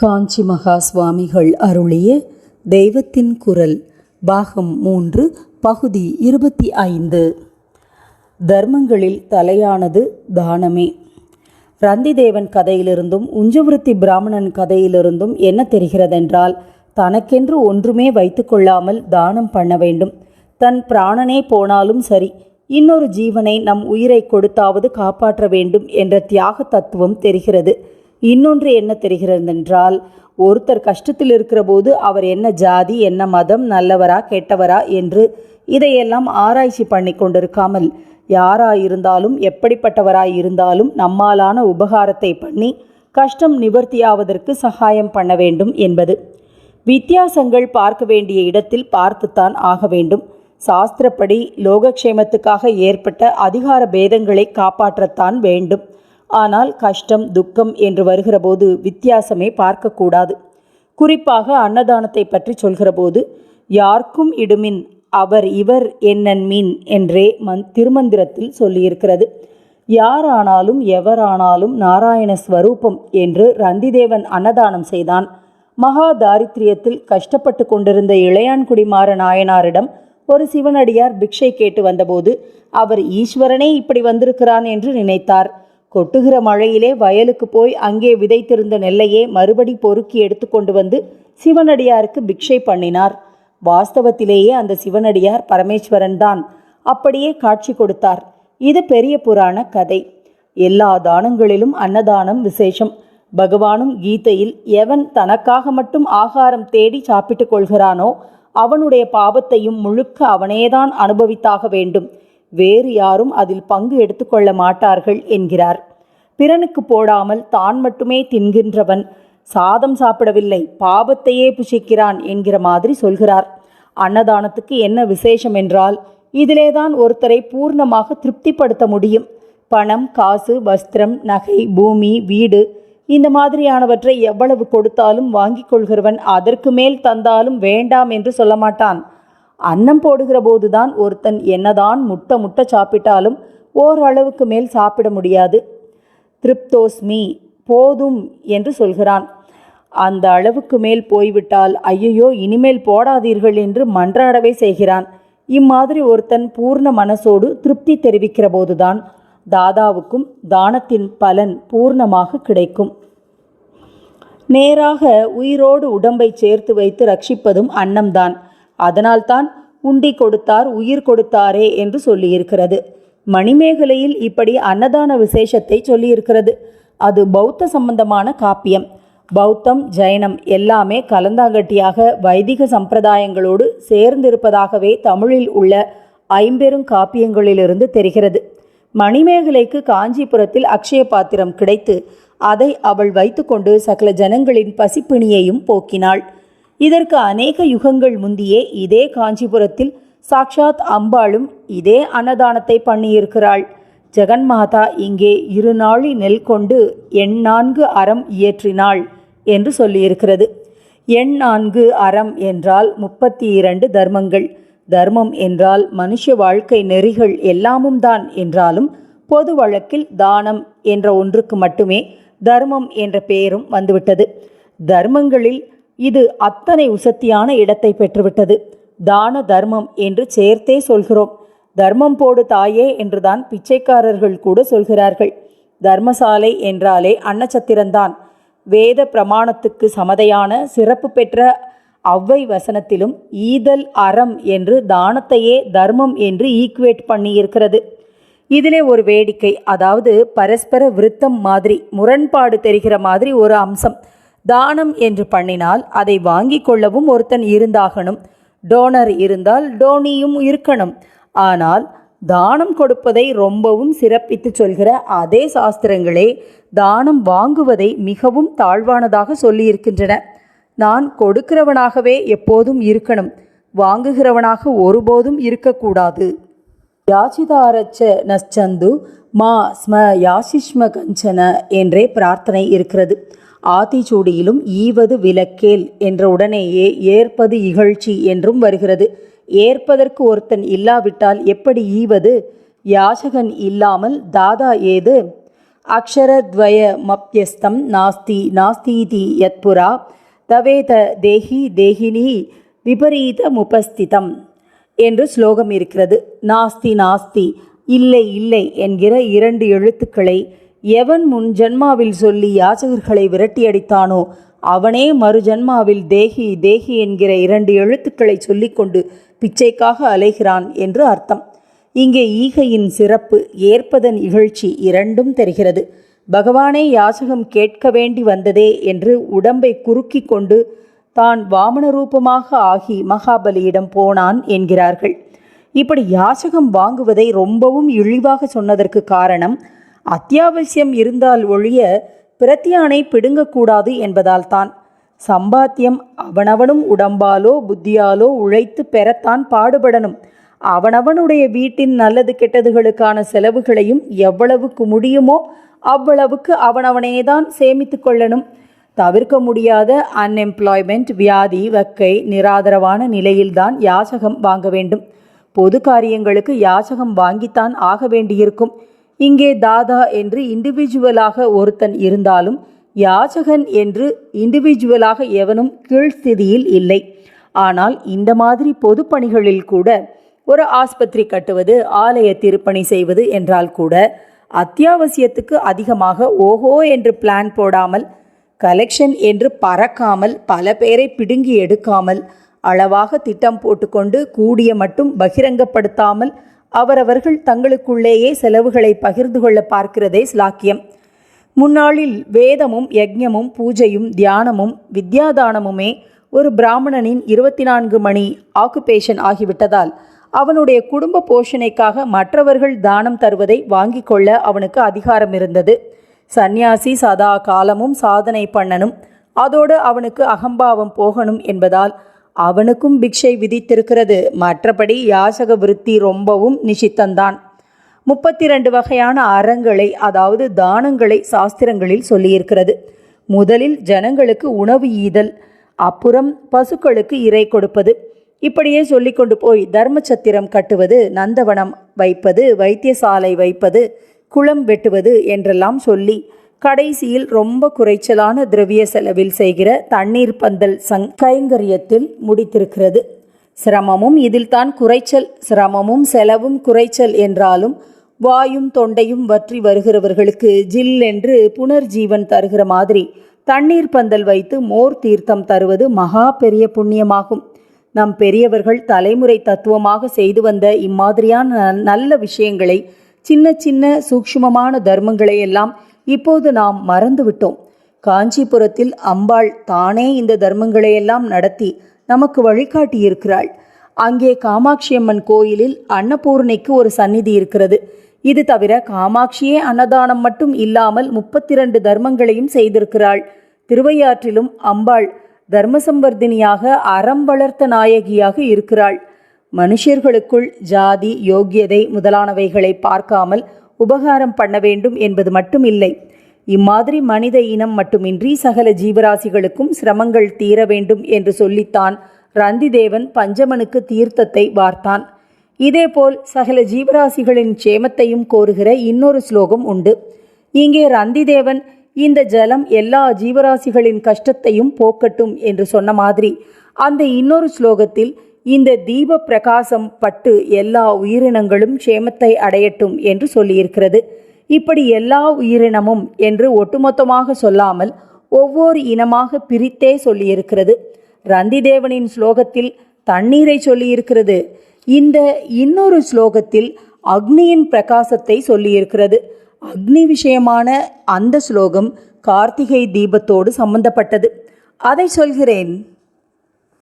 காஞ்சி மகா சுவாமிகள் அருளிய தெய்வத்தின் குரல் பாகம் மூன்று பகுதி இருபத்தி ஐந்து. தர்மங்களில் தலையானது தானமே. ரந்திதேவன் கதையிலிருந்தும் உஞ்சவருத்தி பிராமணன் கதையிலிருந்தும் என்ன தெரிகிறதென்றால் தனக்கென்று ஒன்றுமே வைத்துக்கொள்ளாமல் தானம் பண்ண வேண்டும். தன் பிராணனே போனாலும் சரி இன்னொரு ஜீவனை நம் உயிரை கொடுத்தாவது காப்பாற்ற வேண்டும் என்ற தியாக தத்துவம் தெரிகிறது. இன்னொன்று என்ன தெரிகிறதென்றால் ஒருத்தர் கஷ்டத்தில் இருக்கிற போது அவர் என்ன ஜாதி என்ன மதம் நல்லவரா கெட்டவரா என்று இதையெல்லாம் ஆராய்ச்சி பண்ணி கொண்டிருக்காமல் யாராயிருந்தாலும் எப்படிப்பட்டவராய் இருந்தாலும் நம்மாலான உபகாரத்தை பண்ணி கஷ்டம் நிவர்த்தியாவதற்கு சகாயம் பண்ண வேண்டும் என்பது. வித்தியாசங்கள் பார்க்க வேண்டிய இடத்தில் பார்த்துத்தான் ஆக வேண்டும். சாஸ்திரப்படி லோகக்ஷேமத்துக்காக ஏற்பட்ட அதிகார பேதங்களை காப்பாற்றத்தான் வேண்டும். ஆனால் கஷ்டம் துக்கம் என்று வருகிறபோது வித்தியாசமே பார்க்கக்கூடாது. குறிப்பாக அன்னதானத்தை பற்றி சொல்கிறபோது யாருக்கும் இடுமின் அவர் இவர் என்னன் மீன் என்றே மந் திருமந்திரத்தில் சொல்லியிருக்கிறது. யாரானாலும் எவரானாலும் நாராயண ஸ்வரூபம் என்று ரந்திதேவன் அன்னதானம் செய்தான். மகா தாரித்ரியத்தில் கஷ்டப்பட்டு கொண்டிருந்த இளையான்குடிமாற நாயனாரிடம் ஒரு சிவனடியார் பிக்ஷை கேட்டு வந்தபோது அவர் ஈஸ்வரனே இப்படி வந்திருக்கிறான் என்று நினைத்தார். கொட்டுகிற மழையிலே வயலுக்கு போய் அங்கே விதைத்திருந்த நெல்லையே மறுபடி பொறுக்கி எடுத்துக்கொண்டு வந்து சிவனடியாருக்கு பிக்ஷை பண்ணினார். வாஸ்தவத்திலேயே அந்த சிவனடியார் பரமேஸ்வரன் தான் அப்படியே காட்சி கொடுத்தார். இது பெரிய புராண கதை. எல்லா தானங்களிலும் அன்னதானம் விசேஷம். பகவானும் கீதையில் எவன் தனக்காக மட்டும் ஆகாரம் தேடி சாப்பிட்டுக் கொள்கிறானோ அவனுடைய பாவத்தையும் முழுக்க அவனேதான் அனுபவித்தாக வேண்டும். வேறு யாரும் அதில் பங்கு எடுத்துக்கொள்ள மாட்டார்கள் என்கிறார். பிறனுக்கு போடாமல் தான் மட்டுமே தின்கின்றவன் சாதம் சாப்பிடவில்லை பாபத்தையே புஷிக்கிறான் என்கிற மாதிரி சொல்கிறார். அன்னதானத்துக்கு என்ன விசேஷம் என்றால் இதிலேதான் ஒருத்தரை பூர்ணமாக திருப்திப்படுத்த முடியும். பணம் காசு வஸ்திரம் நகை பூமி வீடு இந்த மாதிரியானவற்றை எவ்வளவு கொடுத்தாலும் வாங்கிக் கொள்கிறவன் அதற்கு மேல் தந்தாலும் வேண்டாம் என்று சொல்ல மாட்டான் அன்னம் போடுகிற போதுதான் ஒருத்தன் என்னதான் முட்டை முட்டை சாப்பிட்டாலும் ஓரளவுக்கு மேல் சாப்பிட முடியாது. திருப்தோஸ்மி போதும் என்று சொல்கிறான். அந்த அளவுக்கு மேல் போய்விட்டால் ஐயையோ இனிமேல் போடாதீர்கள் என்று மன்றாடவே செய்கிறான். இம்மாதிரி ஒருத்தன் பூர்ண மனசோடு திருப்தி தெரிவிக்கிற போதுதான் தாதாவுக்கும் தானத்தின் பலன் பூர்ணமாக கிடைக்கும். நேராக உயிரோடு உடம்பை சேர்த்து வைத்து ரட்சிப்பதும் அன்னம்தான். அதனால்தான் உண்டி கொடுத்தார் உயிர் கொடுத்தாரே என்று சொல்லியிருக்கிறது. மணிமேகலையில் இப்படி அன்னதான விசேஷத்தை சொல்லியிருக்கிறது. அது பௌத்த சம்பந்தமான காப்பியம். பௌத்தம் ஜைனம் எல்லாமே கலந்தாங்கட்டியாக வைதிக சம்பிரதாயங்களோடு சேர்ந்திருப்பதாகவே தமிழில் உள்ள ஐம்பெரும் காப்பியங்களிலிருந்து தெரிகிறது. மணிமேகலைக்கு காஞ்சிபுரத்தில் அக்ஷய பாத்திரம் கிடைத்து அதை அவள் வைத்துக்கொண்டு சகல ஜனங்களின் பசிப்பிணியையும் போக்கினாள். இதற்கு அநேக யுகங்கள் முந்தியே இதே காஞ்சிபுரத்தில் சாக்ஷாத் அம்பாளும் இதே அன்னதானத்தை பண்ணியிருக்கிறாள். ஜெகன்மாதா இங்கே இரு நாளி நெல் கொண்டு எண் நான்கு அறம் இயற்றினாள் என்று சொல்லியிருக்கிறது. எண் நான்கு அறம் என்றால் முப்பத்தி இரண்டு தர்மங்கள். தர்மம் என்றால் மனுஷ வாழ்க்கை நெறிகள் எல்லாமும் தான் என்றாலும் பொது வழக்கில் தானம் என்ற ஒன்றுக்கு மட்டுமே தர்மம் என்ற பெயரும் வந்துவிட்டது. தர்மங்களில் இது அத்தனை உசத்தியான இடத்தை பெற்றுவிட்டது. தான தர்மம் என்று சேர்த்தே சொல்கிறோம். தர்மம் போடு தாயே என்றுதான் பிச்சைக்காரர்கள் கூட சொல்கிறார்கள். தர்மசாலை என்றாலே அன்னச்சத்திரம்தான். வேத பிரமாணத்துக்கு சமதையான சிறப்பு பெற்ற அவ்வை வசனத்திலும் ஈதல் அறம் என்று தானத்தையே தர்மம் என்று ஈக்குவேட் பண்ணியிருக்கிறது. இதிலே ஒரு வேடிக்கை அதாவது பரஸ்பர விருத்தம் மாதிரி முரண்பாடு தெரிகிற மாதிரி ஒரு அம்சம். தானம் என்று பண்ணினால் அதை வாங்கி கொள்ளவும் ஒருத்தன் இருந்தாகணும். டோனர் இருந்தால் டோனியும் இருக்கணும். ஆனால் தானம் கொடுப்பதை ரொம்பவும் சிறப்பித்து சொல்கிற அதே சாஸ்திரங்களே தானம் வாங்குவதை மிகவும் தாழ்வானதாக சொல்லியிருக்கின்றன. நான் கொடுக்கிறவனாகவே எப்போதும் இருக்கணும். வாங்குகிறவனாக ஒருபோதும் இருக்கக்கூடாது. யாச்சிதாரச்ச நச்சந்து மா ஸ்ம யாசிஷ்ம கஞ்சன என்றே பிரார்த்தனை இருக்கிறது. ஆத்திச்சூடியிலும் ஈவது விலக்கேல் என்ற உடனேயே ஏற்பது இகழ்ச்சி என்றும் வருகிறது. ஏற்பதற்கு ஒருத்தன் இல்லாவிட்டால் எப்படி ஈவது? யாசகன் இல்லாமல் தாதா ஏது? அக்ஷரத்வய மப்யஸ்தம் நாஸ்தி நாஸ்தீதி யத்புரா தவேத தேஹி தேஹினி விபரீத முபஸ்திதம் என்று ஸ்லோகம் இருக்கிறது. நாஸ்தி நாஸ்தி இல்லை இல்லை என்கிற இரண்டு எழுத்துக்களை எவன் முன் ஜென்மாவில் சொல்லி யாசகர்களை விரட்டியடித்தானோ அவனே மறு ஜென்மாவில் தேகி தேகி என்கிற இரண்டு எழுத்துக்களை சொல்லிக்கொண்டு பிச்சைக்காக அலைகிறான் என்று அர்த்தம். இங்கே ஈகையின் சிறப்பு ஏற்பதன் இகழ்ச்சி இரண்டும் தெரிகிறது. பகவானே யாசகம் கேட்க வேண்டி வந்ததே என்று உடம்பை குறுக்கி கொண்டு தான் வாமன ரூபமாக ஆகி மகாபலியிடம் போனான் என்கிறார்கள். இப்படி யாசகம் வாங்குவதை ரொம்பவும் இழிவாக சொன்னதற்கு காரணம் அத்தியாவசியம் இருந்தால் ஒழிய பிரத்தியானை பிடுங்கக்கூடாது என்பதால் தான் சம்பாத்தியம் அவனவனும் உடம்பாலோ புத்தியாலோ உழைத்து பெறத்தான் பாடுபடணும். அவனவனுடைய வீட்டின் நல்லது கெட்டதுகளுக்கான செலவுகளையும் எவ்வளவுக்கு முடியுமோ அவ்வளவுக்கு அவனவனேதான் சேமித்து கொள்ளணும். தவிர்க்க முடியாத அன்எம்ப்ளாய்மெண்ட் வியாதி வக்கை நிராதரவான நிலையில்தான் யாசகம் வாங்க வேண்டும். பொது காரியங்களுக்கு யாசகம் வாங்கித்தான் ஆக வேண்டியிருக்கும். இங்கே தாதா என்று இண்டிவிஜுவலாக ஒருத்தன் இருந்தாலும் யாச்சகன் என்று இண்டிவிஜுவலாக எவனும் கீழ்ஸ்திதியில் இல்லை. ஆனால் இந்த மாதிரி பொது பணிகளில் கூட ஒரு ஆஸ்பத்திரி கட்டுவது ஆலய திருப்பணி செய்வது என்றால் கூட அத்தியாவசியத்துக்கு அதிகமாக ஓஹோ என்று பிளான் போடாமல் கலெக்ஷன் என்று பறக்காமல் பல பேரை பிடுங்கி எடுக்காமல் அளவாக திட்டம் போட்டுக்கொண்டு கூடிய மட்டும் பகிரங்கப்படுத்தாமல் அவரவர்கள் தங்களுக்குள்ளேயே செலவுகளை பகிர்ந்து கொள்ள பார்க்கிறதே ஸ்லாக்கியம் முன்னாளில் வேதமும் யஜ்யமும் பூஜையும் தியானமும் வித்யாதானமுமே ஒரு பிராமணனின் இருபத்தி நான்கு மணி ஆக்குபேஷன் ஆகிவிட்டதால் அவனுடைய குடும்ப போஷணைக்காக மற்றவர்கள் தானம் தருவதை வாங்கிக் கொள்ள அவனுக்கு அதிகாரம் இருந்தது. சந்நியாசி சதா காலமும் சாதனை பண்ணணும் அதோடு அவனுக்கு அகம்பாவம் போகணும் என்பதால் அவனுக்கும் பிக்ஷை விதித்திருக்கிறது. மற்றபடி யாசக விருத்தி ரொம்பவும் நிஷித்தந்தான். முப்பத்தி ரெண்டு வகையான அறங்களை அதாவது தானங்களை சாஸ்திரங்களில் சொல்லியிருக்கிறது. முதலில் ஜனங்களுக்கு உணவு ஈதல் அப்புறம் பசுக்களுக்கு இறை கொடுப்பது. இப்படியே சொல்லிக்கொண்டு போய் தர்மச்சத்திரம் கட்டுவது நந்தவனம் வைப்பது வைத்தியசாலை வைப்பது குளம் வெட்டுவது என்றெல்லாம் சொல்லி கடைசியில் ரொம்ப குறைச்சலான திரவிய செலவில் செய்கிற தண்ணீர் பந்தல் சங் கைங்கரியத்தில் முடித்திருக்கிறது. சிரமமும் இதில்தான் குறைச்சல் சிரமமும் செலவும் குறைச்சல் என்றாலும் வாயும் தொண்டையும் வற்றி வருகிறவர்களுக்கு ஜில் என்று புனர்ஜீவன் தருகிற மாதிரி தண்ணீர் பந்தல் வைத்து மோர் தீர்த்தம் தருவது மகா பெரிய புண்ணியமாகும். நம் பெரியவர்கள் தலைமுறை தத்துவமாக செய்து வந்த இம்மாதிரியான நல்ல விஷயங்களை சின்ன சின்ன சூக்ஷ்மமான தர்மங்களை எல்லாம் இப்போது நாம் மறந்துவிட்டோம். காஞ்சிபுரத்தில் அம்பாள் தானே இந்த தர்மங்களையெல்லாம் நடத்தி நமக்கு வழிகாட்டியிருக்கிறாள். அங்கே அங்கே காமாட்சியம்மன் கோயிலில் அன்னபூர்ணிக்கு ஒரு சந்நிதி இருக்கிறது. இது தவிர காமாட்சியே அன்னதானம் மட்டும் இல்லாமல் முப்பத்தி ரெண்டு தர்மங்களையும் செய்திருக்கிறாள். திருவையாற்றிலும் அம்பாள் தர்மசம்பர்தினியாக அறம் வளர்த்த நாயகியாக இருக்கிறாள். மனுஷர்களுக்குள் ஜாதி யோக்கியதை முதலானவைகளை பார்க்காமல் உபகாரம் பண்ண வேண்டும் என்பது மட்டும் இல்லை இம்மாதிரி மனித இனம் மட்டுமின்றி சகல ஜீவராசிகளுக்கும் சிரமங்கள் தீர வேண்டும் என்று சொல்லித்தான் ரந்திதேவன் பஞ்சமனுக்கு தீர்த்தத்தை வார்த்தான். இதேபோல் சகல ஜீவராசிகளின் க்ஷேமத்தையும் கோருகிற இன்னொரு ஸ்லோகம் உண்டு. இங்கே ரந்திதேவன் இந்த ஜலம் எல்லா ஜீவராசிகளின் கஷ்டத்தையும் போக்கட்டும் என்று சொன்ன மாதிரி அந்த இன்னொரு ஸ்லோகத்தில் இந்த தீப பிரகாசம் பட்டு எல்லா உயிரினங்களும் க்ஷேமத்தை அடையட்டும் என்று சொல்லியிருக்கிறது. இப்படி எல்லா உயிரினமும் என்று ஒட்டுமொத்தமாக சொல்லாமல் ஒவ்வொரு இனமாக பிரித்தே சொல்லியிருக்கிறது. ரந்திதேவனின் ஸ்லோகத்தில் தண்ணீரை சொல்லியிருக்கிறது. இந்த இன்னொரு ஸ்லோகத்தில் அக்னியின் பிரகாசத்தை சொல்லியிருக்கிறது. அக்னி விஷயமான அந்த ஸ்லோகம் கார்த்திகை தீபத்தோடு சம்பந்தப்பட்டது. அதை சொல்கிறேன்.